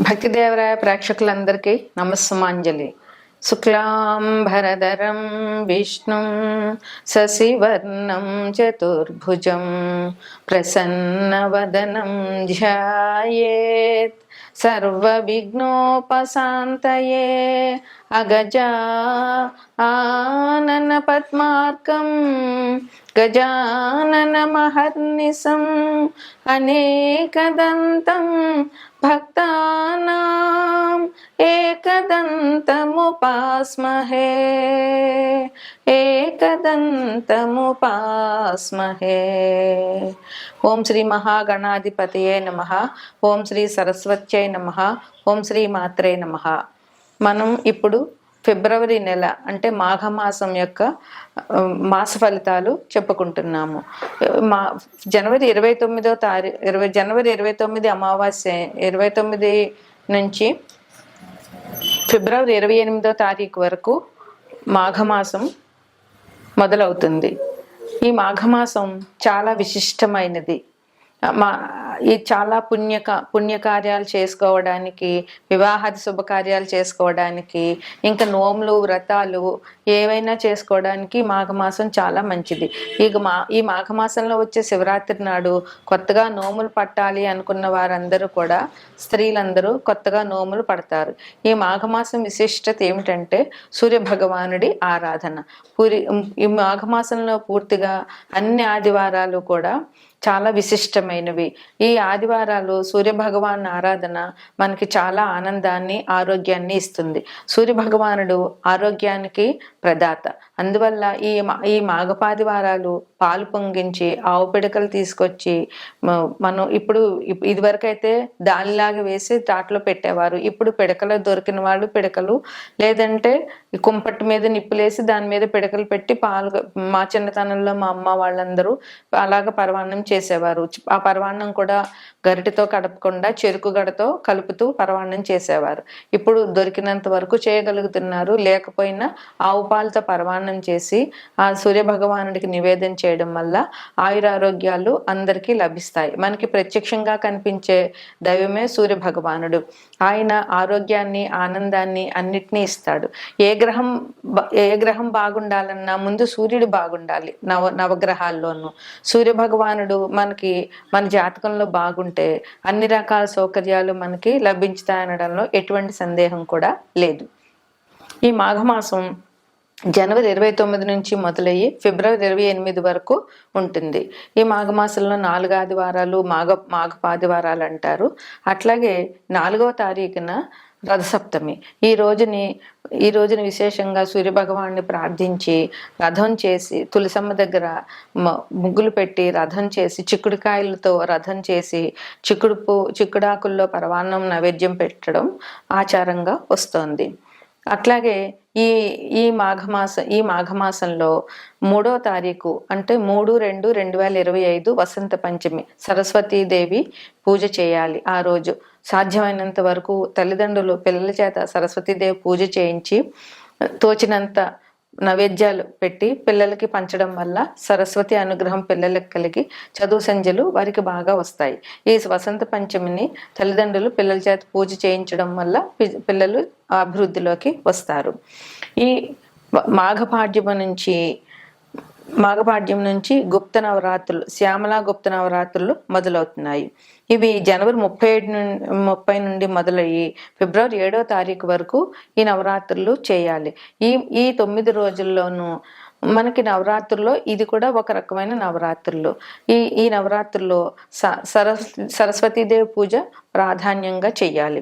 భక్తిదేవరాయ ప్రేక్షకులందరికీ నమస్సమాంజలి శుక్లాంబరధరం విష్ణుం శశివర్ణం చతుర్భుజం ప్రసన్నవదనం ధ్యాయేత్ సర్వవిఘ్నోపశాంతయే అగజా ఆనన పద్మార్కం గజాననమహర్నిశం అనేకదంతం భక్తానాం ఏకదంతముపాస్మహే. ఏకదంతముపాస్మహే. ఓం శ్రీ మహాగణాధిపతయే నమ. ఓం శ్రీ సరస్వత్యై నమ. ఓం శ్రీ మాత్రే నమ. మనం ఇప్పుడు ఫిబ్రవరి నెల అంటే మాఘమాసం యొక్క మాస ఫలితాలు చెప్పుకుంటున్నాము. మా జనవరి ఇరవై తొమ్మిదో తారీ ఇరవై జనవరి ఇరవై తొమ్మిది అమావాస్య ఇరవై తొమ్మిది నుంచి ఫిబ్రవరి ఇరవై ఎనిమిదో తారీఖు వరకు మాఘమాసం మొదలవుతుంది. ఈ మాఘమాసం చాలా విశిష్టమైనది. మా ఈ చాలా పుణ్యక పుణ్యకార్యాలు చేసుకోవడానికి వివాహాది శుభకార్యాలు చేసుకోవడానికి ఇంకా నోములు వ్రతాలు ఏవైనా చేసుకోవడానికి మాఘమాసం చాలా మంచిది. ఇక మా ఈ మాఘమాసంలో వచ్చే శివరాత్రి నాడు కొత్తగా నోములు పట్టాలి అనుకున్న వారందరూ కూడా స్త్రీలందరూ కొత్తగా నోములు పడతారు. ఈ మాఘమాసం విశిష్టత ఏమిటంటే సూర్య భగవానుడి ఆరాధన. పూరి ఈ మాఘమాసంలో పూర్తిగా అన్ని ఆదివారాలు కూడా చాలా విశిష్టమైనవి. ఈ ఆదివారాలు సూర్య భగవాన్ ఆరాధన మనకి చాలా ఆనందాన్ని ఆరోగ్యాన్ని ఇస్తుంది. సూర్య భగవానుడు ఆరోగ్యానికి ప్రదాత. అందువల్ల ఈ మా- ఈ మాఘపాదివారాలు పాలు పొంగించి ఆవు పిడకలు తీసుకొచ్చి మనం ఇప్పుడు ఇదివరకైతే దానిలాగా వేసి దాంట్లో పెట్టేవారు. ఇప్పుడు పిడకలు దొరికిన వాళ్ళు పిడకలు లేదంటే కుంపట్టు కుంపటి మీద నిప్పులేసి దాని మీద పిడకలు పెట్టి పాలు మా చిన్నతనంలో మా అమ్మ వాళ్ళందరూ అలాగ పరవాన్నం చేసేవారు. ఆ పరవాన్నం కూడా గరిటితో కడపకుండా చెరుకు గడతో కలుపుతూ పరవాన్నం చేసేవారు. ఇప్పుడు దొరికినంత వరకు చేయగలుగుతున్నారు. లేకపోయినా ఆవు పాలతో పరమాన్నం చేసి ఆ సూర్య భగవానుడికి నివేదన చేయడం వల్ల ఆయురారోగ్యాలు అందరికీ లభిస్తాయి. మనకి ప్రత్యక్షంగా కనిపించే దైవమే సూర్య భగవానుడు ఆయన ఆరోగ్యాన్ని ఆనందాన్ని అన్నిటినీ ఇస్తాడు. ఏ గ్రహం ఏ గ్రహం బాగుండాలన్నా ముందు సూర్యుడు బాగుండాలి. నవ నవగ్రహాల్లోనూ. సూర్య భగవానుడు మనకి మన జాతకంలో బాగుంటే అన్ని రకాల సౌకర్యాలు మనకి లభించుతాయనడంలో ఎటువంటి సందేహం కూడా లేదు. ఈ మాఘమాసం జనవరి ఇరవై తొమ్మిది నుంచి మొదలయ్యి ఫిబ్రవరి ఇరవై ఎనిమిది వరకు ఉంటుంది. ఈ మాఘమాసంలో నాలుగు ఆదివారాలు మాఘ మాఘపాదివారాలు అంటారు. అట్లాగే నాలుగవ తారీఖున రథసప్తమి. ఈ రోజుని ఈ రోజున విశేషంగా సూర్యభగవాన్ని ప్రార్థించి రథం చేసి తులసమ్మ దగ్గర ముగ్గులు పెట్టి రథం చేసి చిక్కుడుకాయలతో రథం చేసి చిక్కుడు పూ చిక్కుడాకుల్లో పరవాన్నం నైవేద్యం పెట్టడం ఆచారంగా వస్తోంది. అట్లాగే ఈ ఈ మాఘమాస ఈ మాఘమాసంలో మూడో తారీఖు అంటే మూడు రెండు రెండు వేల ఇరవై ఐదు వసంత పంచమి సరస్వతీదేవి పూజ చేయాలి ఆ రోజు. సాధ్యమైనంత వరకు తల్లిదండ్రులు పిల్లల చేత సరస్వతీదేవి పూజ చేయించి తోచినంత నైవేద్యాలు పెట్టి పిల్లలకి పంచడం వల్ల సరస్వతి అనుగ్రహం పిల్లలకు కలిగి చదువు సంధ్యలు వారికి బాగా వస్తాయి. ఈ వసంత పంచమిని తల్లిదండ్రులు పిల్లల చేత పూజ చేయించడం వల్ల పిల్లలు అభివృద్ధిలోకి వస్తారు. ఈ మ- మాఘపాడ్యమ నుంచి మాఘపాడ్యం నుంచి గుప్త నవరాత్రులు శ్యామలా గుప్త నవరాత్రులు మొదలవుతున్నాయి. ఇవి జనవరి ముప్పై ఏడు నుండి ముప్పై నుండి మొదలయ్యి ఫిబ్రవరి ఏడో తారీఖు వరకు ఈ నవరాత్రులు చేయాలి. ఈ ఈ తొమ్మిది రోజుల్లోనూ మనకి నవరాత్రుల్లో ఇది కూడా ఒక రకమైన నవరాత్రులు. ఈ ఈ నవరాత్రుల్లో స సరస్ సరస్వతీదేవి పూజ ప్రాధాన్యంగా చెయ్యాలి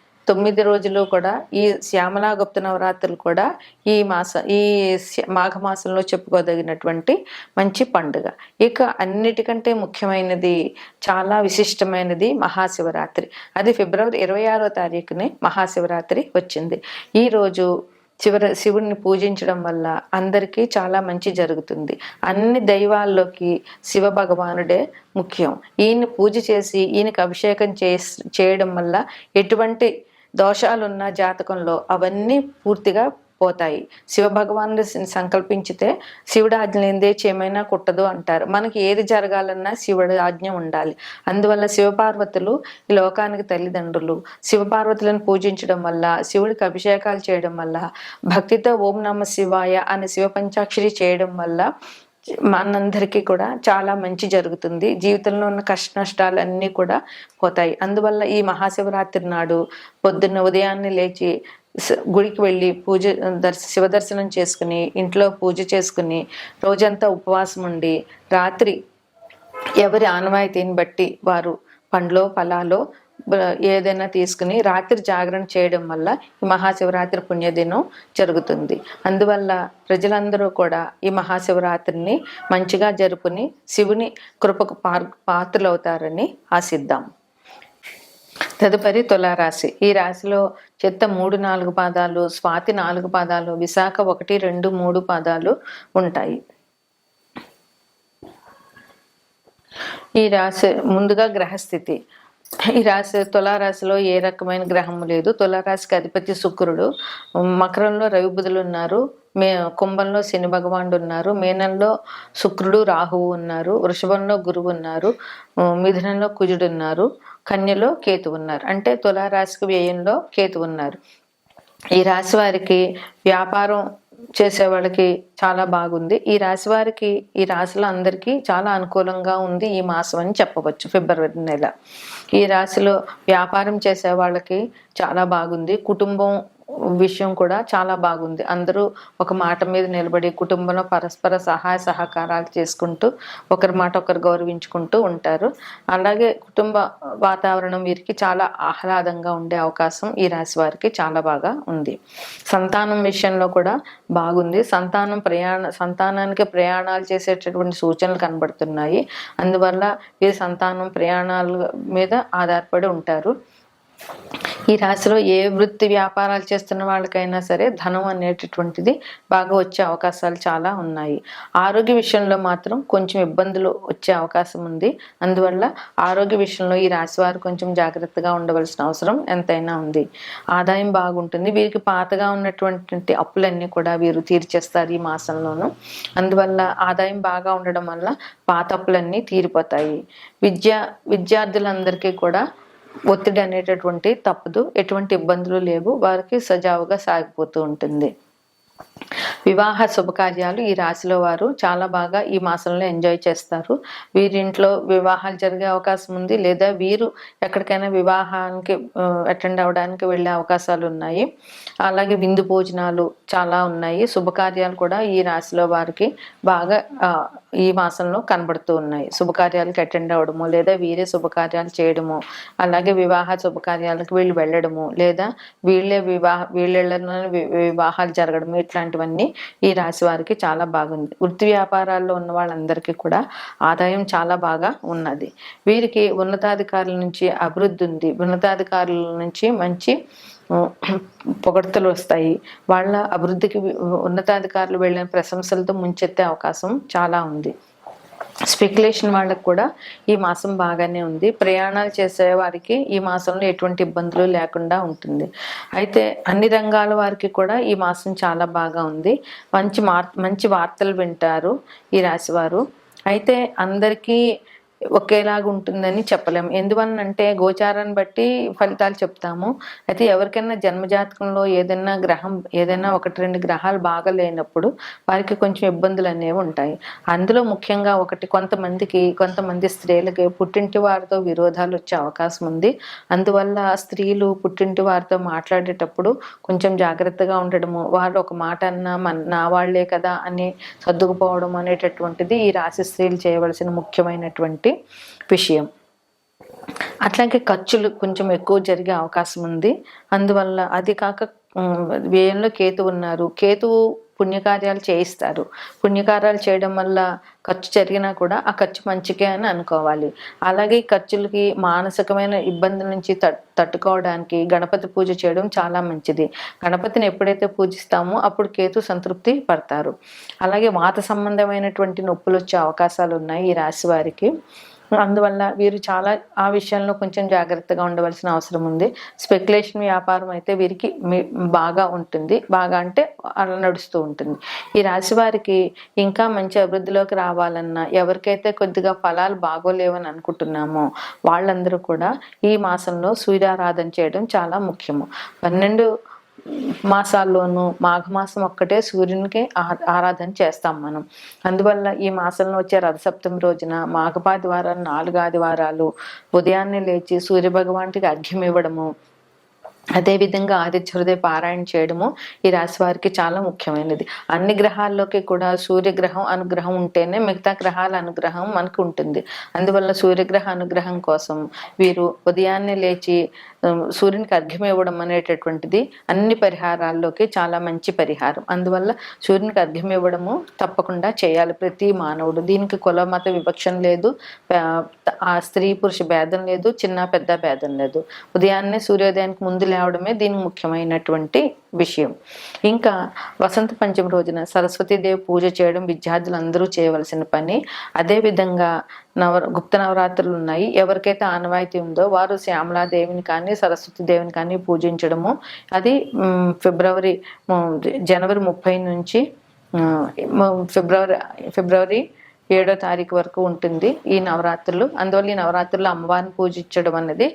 తొమ్మిది రోజులు కూడా ఈ శ్యామలాగుప్త నవరాత్రులు కూడా ఈ మాస ఈ మాఘమాసంలో చెప్పుకోదగినటువంటి మంచి పండుగ. ఇక అన్నిటికంటే ముఖ్యమైనది చాలా విశిష్టమైనది మహాశివరాత్రి. అది ఫిబ్రవరి ఇరవై ఆరో తారీఖునే మహాశివరాత్రి వచ్చింది. ఈ రోజు శివుడిని పూజించడం వల్ల అందరికీ చాలా మంచి జరుగుతుంది. అన్ని దైవాల్లోకి శివ భగవానుడే ముఖ్యం. ఈయన్ని పూజ చేసి ఈయనకి అభిషేకం చేయడం వల్ల ఎటువంటి దోషాలున్న జాతకంలో అవన్నీ పూర్తిగా పోతాయి. శివభగవాను సంకల్పించితే శివుడు ఆజ్ఞ లేనిదే ఏమైనా కుట్టదు అంటారు. మనకి ఏది జరగాలన్నా శివుడి ఆజ్ఞ ఉండాలి. అందువల్ల శివపార్వతులు ఈ లోకానికి తల్లిదండ్రులు. శివపార్వతులను పూజించడం వల్ల శివుడికి అభిషేకాలు చేయడం వల్ల భక్తితో ఓం నమ శివాయ అనే శివ పంచాక్షరి చేయడం వల్ల మనందరికీ కూడా చాలా మంచి జరుగుతుంది. జీవితంలో ఉన్న కష్ట నష్టాలన్నీ కూడా పోతాయి. అందువల్ల ఈ మహాశివరాత్రి నాడు పొద్దున్న ఉదయాన్నే లేచి గుడికి వెళ్ళి పూజ దర్శ శివ దర్శనం చేసుకుని ఇంట్లో పూజ చేసుకుని రోజంతా ఉపవాసం ఉండి రాత్రి ఎవరి ఆనవాయితీని బట్టి వారు పండ్లో ఫలాలో ఏదైనా తీసుకుని రాత్రి జాగరణ చేయడం వల్ల ఈ మహాశివరాత్రి పుణ్యదినం జరుగుతుంది. అందువల్ల ప్రజలందరూ కూడా ఈ మహాశివరాత్రిని మంచిగా జరుపుని శివుని కృపకు పార్ పాత్రలవుతారని ఆశిద్దాం. తదుపరి తులారాశి. ఈ రాశిలో చెత్త మూడు నాలుగు పాదాలు స్వాతి నాలుగు పాదాలు విశాఖ ఒకటి రెండు మూడు పాదాలు ఉంటాయి. ఈ రాశి ముందుగా గ్రహస్థితి. ఈ రాశి తులారాశిలో ఏ రకమైన గ్రహం లేదు. తులారాశికి అధిపతి శుక్రుడు. మకరంలో రవి బుధులు ఉన్నారు. మే కుంభంలో శని భగవానుడు ఉన్నారు. మేనంలో శుక్రుడు రాహువు ఉన్నారు. వృషభంలో గురువు ఉన్నారు. మిథునంలో కుజుడు ఉన్నారు. కన్యలో కేతు ఉన్నారు. అంటే తులారాశికి వ్యయంలో కేతు ఉన్నారు. ఈ రాశి వారికి వ్యాపారం చేసే వాళ్ళకి చాలా బాగుంది. ఈ రాశి వారికి ఈ రాశిలో అందరికీ చాలా అనుకూలంగా ఉంది ఈ మాసం అని చెప్పవచ్చు ఫిబ్రవరి నెల. ఈ రాశిలో వ్యాపారం చేసే వాళ్ళకి చాలా బాగుంది. కుటుంబం విషయం కూడా చాలా బాగుంది. అందరూ ఒక మాట మీద నిలబడి కుటుంబంలో పరస్పర సహాయ సహకారాలు చేసుకుంటూ ఒకరి మాట ఒకరు గౌరవించుకుంటూ ఉంటారు. అలాగే కుటుంబ వాతావరణం వీరికి చాలా ఆహ్లాదంగా ఉండే అవకాశం ఈ రాశి వారికి చాలా బాగా ఉంది. సంతానం విషయంలో కూడా బాగుంది. సంతానం ప్రయాణ సంతానానికి ప్రయాణాలు చేసేటటువంటి సూచనలు కనబడుతున్నాయి. అందువల్ల వీరి సంతానం ప్రయాణాల మీద ఆధారపడి ఉంటారు. ఈ రాశిలో ఏ వృత్తి వ్యాపారాలు చేస్తున్న వాళ్ళకైనా సరే ధనం అనేటటువంటిది బాగా వచ్చే అవకాశాలు చాలా ఉన్నాయి. ఆరోగ్య విషయంలో మాత్రం కొంచెం ఇబ్బందులు వచ్చే అవకాశం ఉంది. అందువల్ల ఆరోగ్య విషయంలో ఈ రాశి వారు కొంచెం జాగ్రత్తగా ఉండవలసిన అవసరం ఎంతైనా ఉంది. ఆదాయం బాగుంటుంది. వీరికి పాతగా ఉన్నటువంటి అప్పులన్నీ కూడా వీరు తీర్చేస్తారు ఈ మాసంలోనూ. అందువల్ల ఆదాయం బాగా ఉండడం వల్ల పాత అప్పులన్నీ తీరిపోతాయి. విద్య విద్యార్థులందరికీ కూడా ఒత్తిడి అనేటటువంటి తప్పదు ఎటువంటి ఇబ్బందులు లేవు వారికి సజావుగా సాగిపోతూ ఉంటుంది. వివాహ శుభకార్యాలు ఈ రాశిలో వారు చాలా బాగా ఈ మాసంలో ఎంజాయ్ చేస్తారు. వీరింట్లో వివాహాలు జరిగే అవకాశం ఉంది లేదా వీరు ఎక్కడికైనా వివాహానికి అటెండ్ అవ్వడానికి వెళ్ళే అవకాశాలు ఉన్నాయి. అలాగే విందు భోజనాలు చాలా ఉన్నాయి. శుభకార్యాలు కూడా ఈ రాశిలో వారికి బాగా ఈ మాసంలో కనబడుతూ ఉన్నాయి. శుభకార్యాలకు అటెండ్ అవ్వడము లేదా వీరే శుభకార్యాలు చేయడము అలాగే వివాహ శుభకార్యాలకు వీళ్ళు వెళ్ళడము లేదా వీళ్ళే వివాహ వీళ్ళ వివాహాలు జరగడము ఇలాంటివన్నీ ఈ రాశి వారికి చాలా బాగుంది. వృత్తి వ్యాపారాల్లో ఉన్న వాళ్ళందరికీ కూడా ఆదాయం చాలా బాగా ఉన్నది. వీరికి ఉన్నతాధికారుల నుంచి అభివృద్ధి ఉంది. ఉన్నతాధికారుల నుంచి మంచి పొగడతలు పొగడ్తలు వస్తాయి. వాళ్ళ అభివృద్ధికి ఉన్నతాధికారులు వెళ్ళిన ప్రశంసలతో ముంచెత్తే అవకాశం చాలా ఉంది. స్పెక్యులేషన్ వాళ్ళకు కూడా ఈ మాసం బాగానే ఉంది. ప్రయాణాలు చేసే వారికి ఈ మాసంలో ఎటువంటి ఇబ్బందులు లేకుండా ఉంటుంది. అయితే అన్ని రంగాల వారికి కూడా ఈ మాసం చాలా బాగా ఉంది. మంచి మార్ మంచి వార్తలు వింటారు ఈ రాశివారు. అయితే అందరికీ ఒకేలాగా ఉంటుందని చెప్పలేం. ఎందువలనంటే గోచారాన్ని బట్టి ఫలితాలు చెప్తాము. అయితే ఎవరికైనా జన్మజాతకంలో ఏదైనా గ్రహం ఏదైనా ఒకటి రెండు గ్రహాలు బాగా లేనప్పుడు వారికి కొంచెం ఇబ్బందులు అనేవి ఉంటాయి. అందులో ముఖ్యంగా ఒకటి కొంతమందికి కొంతమంది స్త్రీలకి పుట్టింటి వారితో విరోధాలు వచ్చే అవకాశం ఉంది. అందువల్ల స్త్రీలు పుట్టింటి వారితో మాట్లాడేటప్పుడు కొంచెం జాగ్రత్తగా ఉండడము వారు ఒక మాట అన్నా మన నా వాళ్ళే కదా అని సర్దుకుపోవడం అనేటటువంటిది ఈ రాశి స్త్రీలు చేయవలసిన ముఖ్యమైనటువంటి విషయం. అట్లాగే ఖర్చులు కొంచెం ఎక్కువ జరిగే అవకాశం ఉంది. అందువల్ల అది కాక వ్యయంలో కేతు ఉన్నారు. కేతువు పుణ్యకార్యాలు చేయిస్తారు. పుణ్యకార్యాలు చేయడం వల్ల ఖర్చు జరిగినా కూడా ఆ ఖర్చు మంచికే అని అనుకోవాలి. అలాగే ఖర్చులకి మానసికమైన ఇబ్బంది నుంచి తట్- తట్టుకోవడానికి గణపతి పూజ చేయడం చాలా మంచిది. గణపతిని ఎప్పుడైతే పూజిస్తామో అప్పుడు కేతు సంతృప్తి పడతారు. అలాగే వాత సంబంధమైనటువంటి నొప్పులు వచ్చే అవకాశాలు ఉన్నాయి ఈ రాశి వారికి. అందువల్ల వీరు చాలా ఆ విషయంలో కొంచెం జాగ్రత్తగా ఉండవలసిన అవసరం ఉంది. స్పెక్యులేషన్ వ్యాపారం అయితే వీరికి మీ- బాగా ఉంటుంది. బాగా అంటే అలా నడుస్తూ ఉంటుంది. ఈ రాశి వారికి ఇంకా మంచి అభివృద్ధిలోకి రావాలన్నా ఎవరికైతే కొద్దిగా ఫలాలు బాగోలేవని అనుకుంటున్నామో వాళ్ళందరూ కూడా ఈ మాసంలో సూర్యారాధన చేయడం చాలా ముఖ్యము. పన్నెండు మాసాల్లోనూ మాఘమాసం ఒక్కటే సూర్యునికి ఆ- ఆరాధన చేస్తాం మనం. అందువల్ల ఈ మాసంలో వచ్చే రథసప్తమి రోజున మాఘపాదివారాలు నాలుగు ఆదివారాలు ఉదయాన్నే లేచి సూర్యభగవానికి అర్ఘ్యం ఇవ్వడము అదేవిధంగా ఆదిత్య హృదయ పారాయణ చేయడము ఈ రాశి వారికి చాలా ముఖ్యమైనది. అన్ని గ్రహాల్లోకి కూడా సూర్యగ్రహం అనుగ్రహం ఉంటేనే మిగతా గ్రహాల అనుగ్రహం మనకు ఉంటుంది. అందువల్ల సూర్యగ్రహ అనుగ్రహం కోసం వీరు ఉదయాన్నే లేచి సూర్యునికి అర్ఘ్యం ఇవ్వడం అనేటటువంటిది అన్ని పరిహారాల్లోకి చాలా మంచి పరిహారం. అందువల్ల సూర్యునికి అర్ఘ్యం ఇవ్వడము తప్పకుండా చేయాలి ప్రతి మానవుడు. దీనికి కుల మత వివక్షణ లేదు. ఆ, స్త్రీ పురుష భేదం లేదు చిన్న పెద్ద భేదం లేదు. ఉదయాన్నే సూర్యోదయానికి ముందు రావడమే దీని ముఖ్యమైనటువంటి విషయం. ఇంకా వసంత పంచమి రోజున సరస్వతీదేవి పూజ చేయడం విద్యార్థులందరూ చేయవలసిన పని. అదేవిధంగా నవ గుప్త నవరాత్రులు ఉన్నాయి. ఎవరికైతే ఆనవాయితీ ఉందో వారు శ్యామలాదేవిని కానీ సరస్వతి దేవిని కానీ పూజించడము. అది ఫిబ్రవరి జనవరి ముప్పై నుంచి ఫిబ్రవరి ఫిబ్రవరి ఏడో తారీఖు వరకు ఉంటుంది ఈ నవరాత్రులు. అందువల్ల ఈ నవరాత్రులు అమ్మవారిని పూజించడం అనేది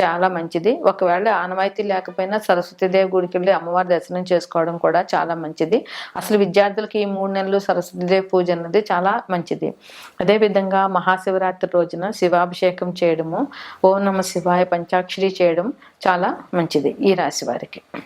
చాలా మంచిది. ఒకవేళ ఆనవాయితీ లేకపోయినా సరస్వతీదేవి గుడికి వెళ్ళి అమ్మవారి దర్శనం చేసుకోవడం కూడా చాలా మంచిది. అసలు విద్యార్థులకి ఈ మూడు నెలలు సరస్వతీదేవి పూజ అన్నది చాలా మంచిది. అదేవిధంగా మహాశివరాత్రి రోజున శివాభిషేకం చేయడము ఓం నమ శివాయ పంచాక్షరి చేయడం చాలా మంచిది ఈ రాశి వారికి.